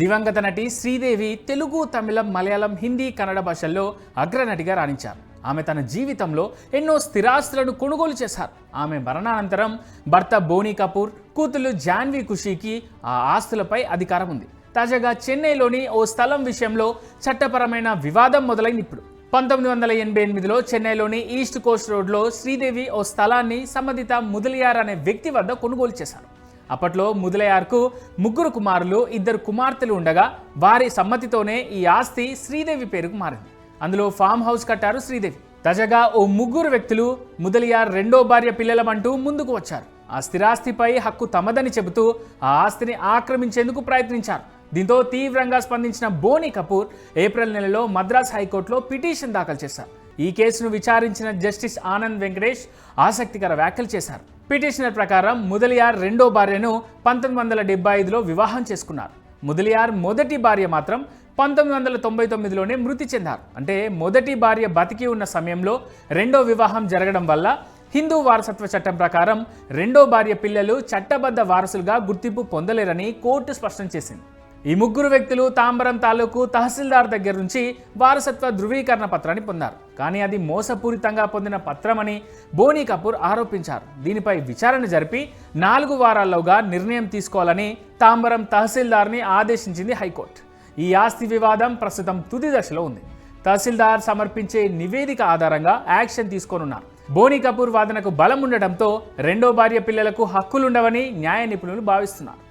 దివంగత నటి శ్రీదేవి తెలుగు తమిళం మలయాళం హిందీ కన్నడ భాషల్లో అగ్రనటిగా రాణించారు. ఆమె తన జీవితంలో ఎన్నో స్థిరాస్తులను కొనుగోలు చేశారు. ఆమె మరణానంతరం భర్త బోనీ కపూర్ కూతురు జాన్వీ ఖుషీకి ఆ ఆస్తులపై అధికారం ఉంది. తాజాగా చెన్నైలోని ఓ స్థలం విషయంలో చట్టపరమైన వివాదం మొదలైంది ఇప్పుడు. పంతొమ్మిది వందల ఎనభై ఎనిమిదిలో చెన్నైలోని ఈస్ట్ కోస్ట్ రోడ్లో శ్రీదేవి ఓ స్థలాన్ని సంబంధిత ముదలియార్ అనే వ్యక్తి వద్ద కొనుగోలు చేశారు. అప్పట్లో ముదలయార్కు ముగ్గురు కుమారులు ఇద్దరు కుమార్తెలు ఉండగా వారి సమ్మతితోనే ఈ ఆస్తి శ్రీదేవి పేరుకు మారింది. అందులో ఫామ్ హౌస్ కట్టారు శ్రీదేవి. తాజాగా ఓ ముగ్గురు వ్యక్తులు ముదలియార్ రెండో భార్య పిల్లలమంటూ ముందుకు వచ్చారు. ఆ స్థిరాస్తిపై హక్కు తమదని చెబుతూ ఆ ఆస్తిని ఆక్రమించేందుకు ప్రయత్నించారు. దీంతో తీవ్రంగా స్పందించిన బోని కపూర్ ఏప్రిల్ నెలలో మద్రాస్ హైకోర్టులో పిటిషన్ దాఖలు చేశారు. ఈ కేసును విచారించిన జస్టిస్ ఆనంద్ వెంకటేష్ ఆసక్తికర వ్యాఖ్యలు చేశారు. పిటిషనర్ ప్రకారం ముదలియార్ రెండో భార్యను పంతొమ్మిది వందల డెబ్బై ఐదులో వివాహం చేసుకున్నారు. ముదలియార్ మొదటి భార్య మాత్రం పంతొమ్మిది వందల తొంభై తొమ్మిదిలోనే మృతి చెందారు. అంటే మొదటి భార్య బతికి ఉన్న సమయంలో రెండో వివాహం జరగడం వల్ల హిందూ వారసత్వ చట్టం ప్రకారం రెండో భార్య పిల్లలు చట్టబద్ధ వారసులుగా గుర్తింపు పొందలేరని కోర్టు స్పష్టం చేసింది. ఈ ముగ్గురు వ్యక్తులు తాంబరం తాలూకు తహసీల్దార్ దగ్గర నుంచి వారసత్వ ధృవీకరణ పత్రాన్ని పొందారు. కానీ అది మోసపూరితంగా పొందిన పత్రమని బోనీ కపూర్ ఆరోపించారు. దీనిపై విచారణ జరిపి నాలుగు వారాల్లోగా నిర్ణయం తీసుకోవాలని తాంబరం తహసీల్దార్ని ఆదేశించింది హైకోర్టు. ఈ ఆస్తి వివాదం ప్రస్తుతం తుది దశలో ఉంది. తహసీల్దార్ సమర్పించే నివేదిక ఆధారంగా యాక్షన్ తీసుకోనున్నారు. బోనీ కపూర్ వాదనకు బలం ఉండటంతో రెండో భార్య పిల్లలకు హక్కులుండవని న్యాయ నిపుణులు భావిస్తున్నారు.